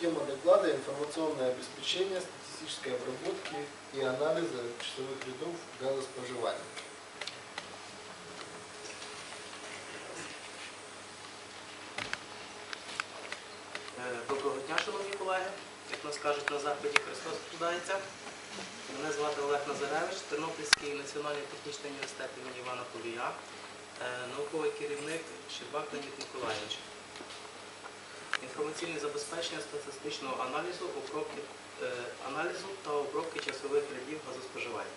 Тема доклада – информационное обеспечение, статистической обработки и анализа часовых рядов газоспоживания. Е, Доброго дня, шановні колеги. Як нас кажуть на заході, Христос страждається. Мене звати Олег Назаревич, Тернопільський національний технічний університет імені Івана Полія, е, науковий керівник Щербак Леонід Миколаївич. Інформаційне забезпечення статистичного аналізу, обробки, е, аналізу та обробки часових рядів газоспоживання.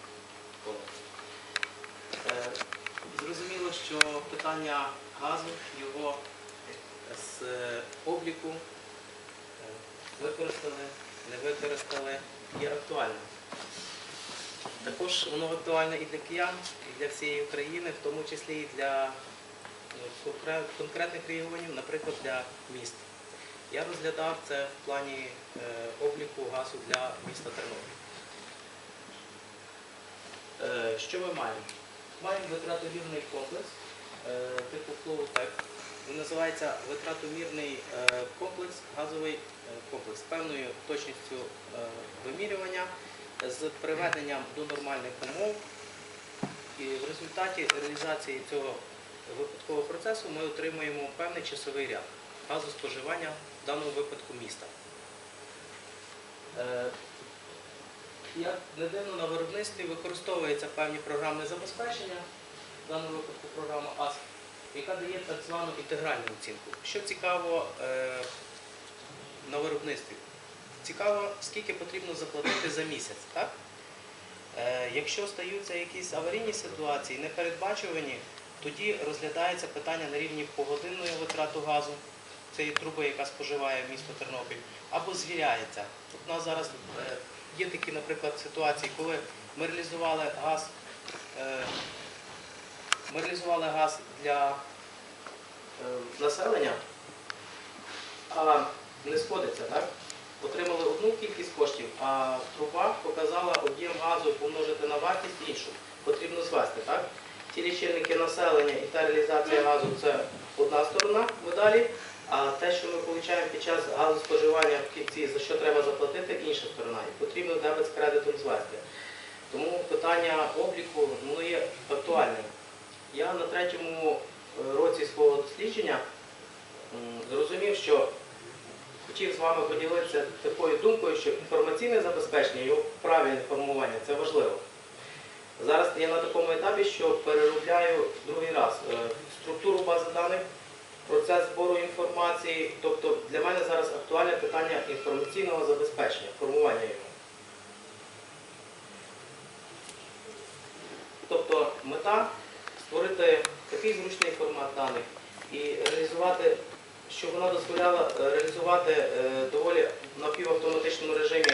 Е, Зрозуміло, що питання газу, його з е, обліку е, використали, не використали, є актуальним. Також воно актуальне і для киян, і для всієї України, в тому числі і для ну, конкретних регіонів, наприклад, для міст. Я розглядав це в плані е, обліку газу для міста Тернопіль. Е, Що ми маємо? Маємо витратомірний комплекс е, типу Flowtech. Він називається витратомірний комплекс, газовий комплекс з певною точністю вимірювання, з приведенням до нормальних умов. І в результаті реалізації цього випадкового процесу ми отримуємо певний часовий ряд газоспоживання в даному випадку міста. Е, Як не дивно, на виробництві використовується певні програмне забезпечення, в даному випадку програма АСК, яка дає так звану інтегральну оцінку. Що цікаво е, на виробництві? Цікаво, скільки потрібно заплатити за місяць. Так? Е, якщо стаються якісь аварійні ситуації, непередбачувані, тоді розглядається питання на рівні погодинної витрату газу, цієї труби, яка споживає місто Тернопіль, або звіряється. От у нас зараз е, є такі, наприклад, ситуації, коли ми реалізували газ, е, ми реалізували газ для е, населення, а не сходиться, так? Отримали одну кількість коштів, а труба показала об'єм газу помножити на вартість іншу. Потрібно звести, так? Ті лічильники населення і та реалізація газу це одна сторона медалі, а те, що ми отримуємо під час газоспоживання в кінці, за що треба заплатити, інша сторона. І потрібно дебет з кредитом звести. Тому питання обліку воно є актуальним. Я на третьому е, році свого дослідження зрозумів, що хотів з вами поділитися такою думкою, що інформаційне забезпечення, його правильне формування це важливо. Зараз я на такому етапі, що переробляю другий раз е, структуру бази даних, процес збору інформації. Тобто для мене зараз актуальне питання інформаційного забезпечення, формування його. Тобто мета створити такий зручний формат даних і реалізувати, щоб вона дозволяла е, реалізувати е, доволі напівавтоматичному режимі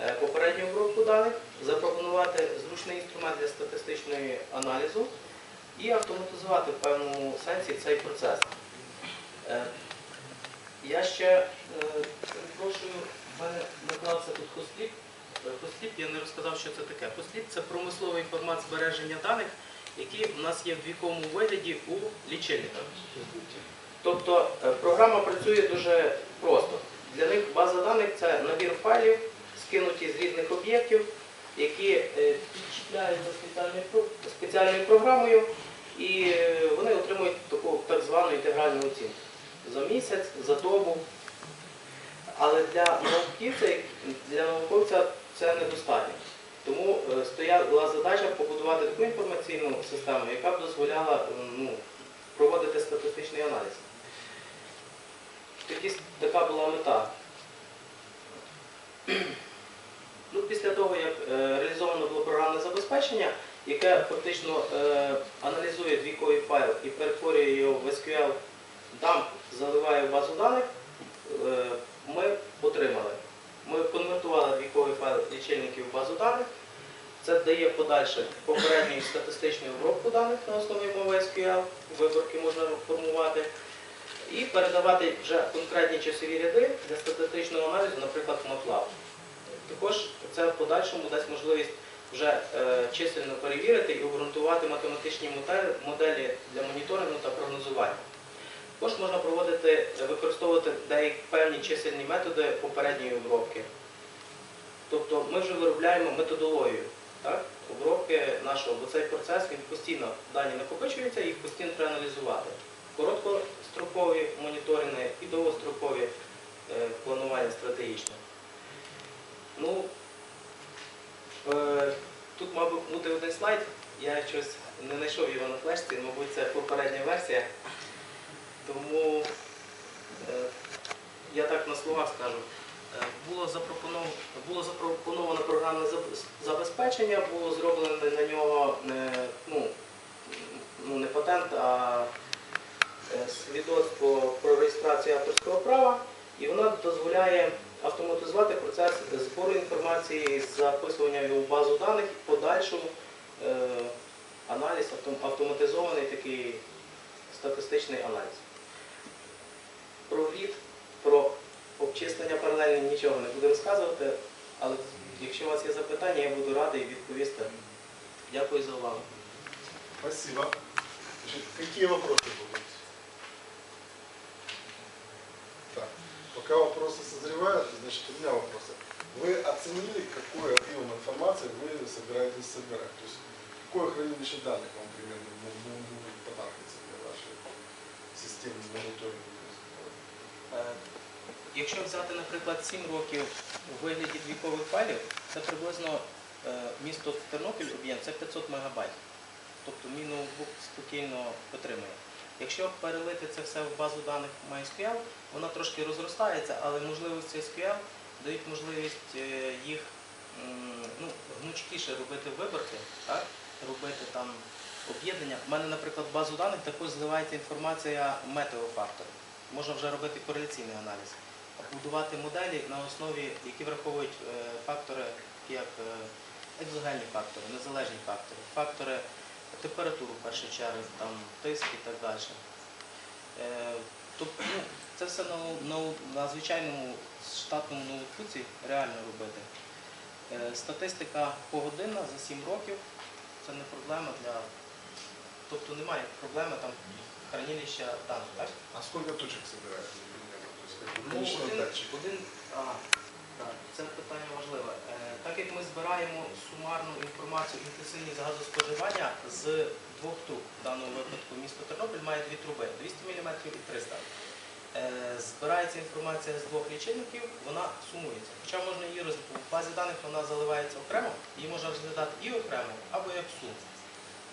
е, попередню обробку даних, запропонувати зручний інструмент для статистичної аналізу і автоматизувати в певному сенсі цей процес. Е, Я ще е, перепрошую, в мене тут хостліп. Е, Хостліп, я не розказав, що це таке. Хостліп це промисловий формат збереження даних, який у нас є в двійковому вигляді у лічильниках. Тобто програма працює дуже просто. Для них база даних це набір файлів, скинуті з різних об'єктів, які підчіпляються спеціальною, програмою, і вони отримують таку так звану інтегральну оцінку місяць, за добу. Але для науковця, для науковця це недостатньо. Тому е, стояла задача побудувати таку інформаційну систему, яка б дозволяла ну, проводити статистичний аналіз. Такі, така була мета. Ну, після того, як е, реалізовано було програмне забезпечення, яке фактично е, аналізує двійковий файл і перетворює його в SQL дамп, заливає базу даних, е, ми отримали. Ми конвертували двійковий файл лічильників в базу даних. Це дає подальше попередню статистичну обробку даних на основі мови SQL, виборки можна формувати, і передавати вже конкретні часові ряди для статистичного аналізу, наприклад, в MATLAB. Також це в подальшому дасть можливість вже е, численно перевірити і обґрунтувати математичні моделі для моніторингу та прогнозування. Також можна проводити, використовувати деякі певні чисельні методи попередньої обробки. Тобто ми вже виробляємо методологію так, обробки нашого, бо цей процес він постійно дані накопичуються, їх постійно треба аналізувати. Короткострокові моніторинги і довгострокові е, планування стратегічне. Ну, е, тут, мабуть, бути один слайд. Я щось не знайшов його на флешці, мабуть, це попередня версія. Тому е, я так на словах скажу. Е, Було запропоновано, було запропоновано програмне забезпечення, було зроблено на нього не, ну, ну, не патент, а е, свідоцтво про реєстрацію авторського права, і вона дозволяє автоматизувати процес збору інформації, записування його в базу даних і подальшу е, аналіз, автоматизований такий статистичний аналіз Про врід, про обчислення паралельно нічого не буду розказувати, але якщо у вас є запитання, я буду радий відповісти. Дякую за увагу. Спасибо. Значит, какие вопросы будут? Так, пока вопросы созревают, значит, у меня вопросы. Вы оценили, какой объем информации вы собираетесь собирать? То есть, какое хранилище данных вам примерно Якщо взяти, наприклад, 7 років у вигляді двійкових файлів, це приблизно е, місто Тернопіль об'єм це 500 мегабайт. Тобто мій ноутбук спокійно підтримує. Якщо перелити це все в базу даних MySQL, вона трошки розростається, але можливості SQL дають можливість е, їх ну, гнучкіше робити виборки, так? робити там об'єднання. У мене, наприклад, в базу даних також зливається інформація метеофакторів. Можна вже робити кореляційний аналіз, будувати моделі на основі, які враховують е, фактори, як е, екзогенні фактори, незалежні фактори, фактори температуру в першу чергу, там, тиск і так далі. Тобто, ну, це все на, на, на звичайному штатному ноутбуці реально робити. Статистика погодинна за 7 років це не проблема для. Тобто немає проблеми там хранилища даних? А сколько точек собираете Ну, один, один, а, так, це питання важливе. Е, так як ми збираємо сумарну інформацію інтенсивність газоспоживання з двох труб, в даному випадку місто Тернопіль має дві труби 200 мм і 300 Е, Збирається інформація з двох лічильників, вона сумується. Хоча можна її роз... в базі даних вона заливається окремо, її можна розглядати і окремо, або як сум.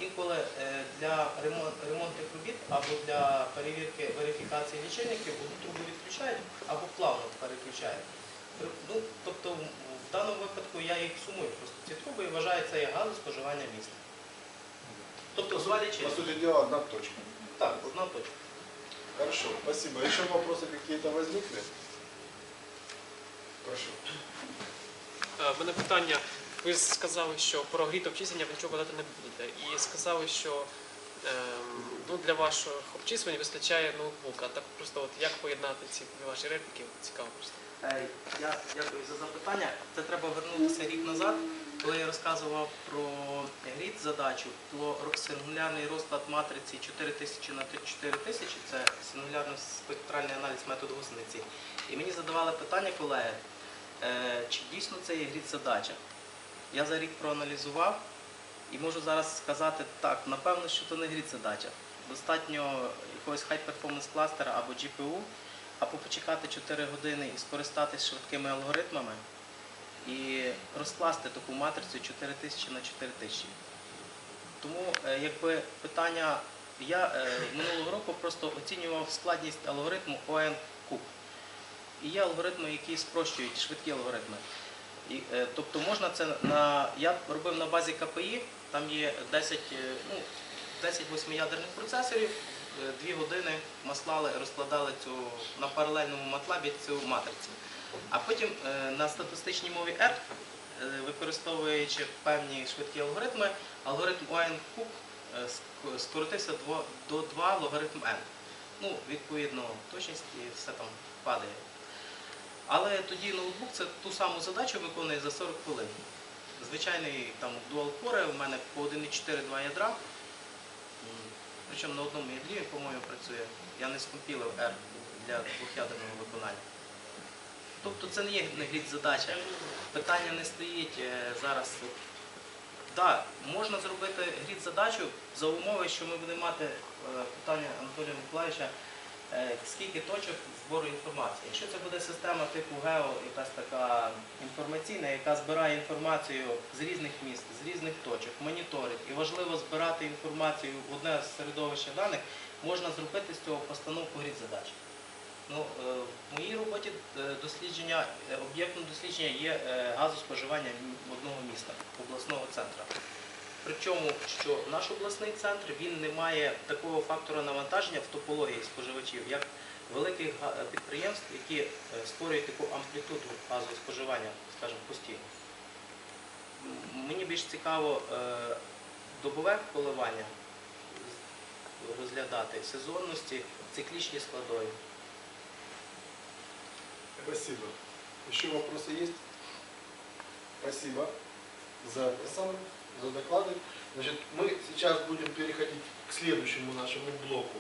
Інколи е, для ремон- ремонтних робіт або для перевірки верифікації лічильників одну трубу відключають або плавно переключають. Ну, тобто в в даному випадку я їх сумую просто ці труби і вважаю це як газоспоживання міста. Тобто два По сути дела, одна точка. Так, одна точка. Хорошо, спасибо. Еще вопросы какие-то возникли? Прошу. Е, в мене питання. Ви сказали, що про гріт обчислення ви нічого подати не будете. І сказали, що ем, ну, для ваших обчислень вистачає ноутбука. Так просто от як поєднати ці ваші репліки? Цікаво просто. Е, Я дякую за запитання. Це треба вернутися рік назад, коли я розказував про грід задачу, то сингулярний розклад матриці 4000 на 4000 це сингулярний спектральний аналіз методу гусениці. І мені задавали питання колеги, е, чи дійсно це є грід задача. Я за рік проаналізував і можу зараз сказати так, напевно, що це не грід задача. Достатньо якогось high performance кластера або GPU, або почекати 4 години і скористатись швидкими алгоритмами і розкласти таку матрицю 4000 на 4000. Тому е, якби питання, я е, минулого року просто оцінював складність алгоритму ON куб. І є алгоритми, які спрощують швидкі алгоритми. І, е, тобто можна це на. Я робив на базі КПІ, там є 10, е, ну, 10 восьмиядерних процесорів, е, дві години маслали, розкладали цю на паралельному матлабі цю матрицю. А потім е, на статистичній мові R, е, використовуючи певні швидкі алгоритми, алгоритм ON куб е, скоротився до 2 логарифм n. Ну, відповідно, точність і все там падає. Але тоді ноутбук це ту саму задачу виконує за 40 хвилин. Звичайний там core, у мене по 1,4 2 ядра. Причому на одному ядрі, по-моєму, працює. Я не скомпілив R для двох'ядерного виконання. Тобто це не є грід задача. Питання не стоїть е, зараз. Так, можна зробити грід задачу за умови, що ми будемо мати е, питання Анатолія Миколаївича, скільки точок збору інформації. Якщо це буде система типу Гео, якась така інформаційна, яка збирає інформацію з різних міст, з різних точок, моніторить, і важливо збирати інформацію в одне середовище даних, можна зробити з цього постановку грід задач. Ну, е, в моїй роботі е, дослідження, е, об'єктом дослідження є е, газоспоживання одного міста, обласного центру. Причому, що наш обласний центр він не має такого фактора навантаження в топології споживачів, як великих підприємств, які е, створюють таку амплітуду газового споживання, скажімо, постійно. Мені більш цікаво е, добове коливання розглядати, сезонності, циклічні складові. Спасибо. Еще вопросы есть? Спасибо за за доклады. Значит, мы сейчас будем переходить к следующему нашему блоку.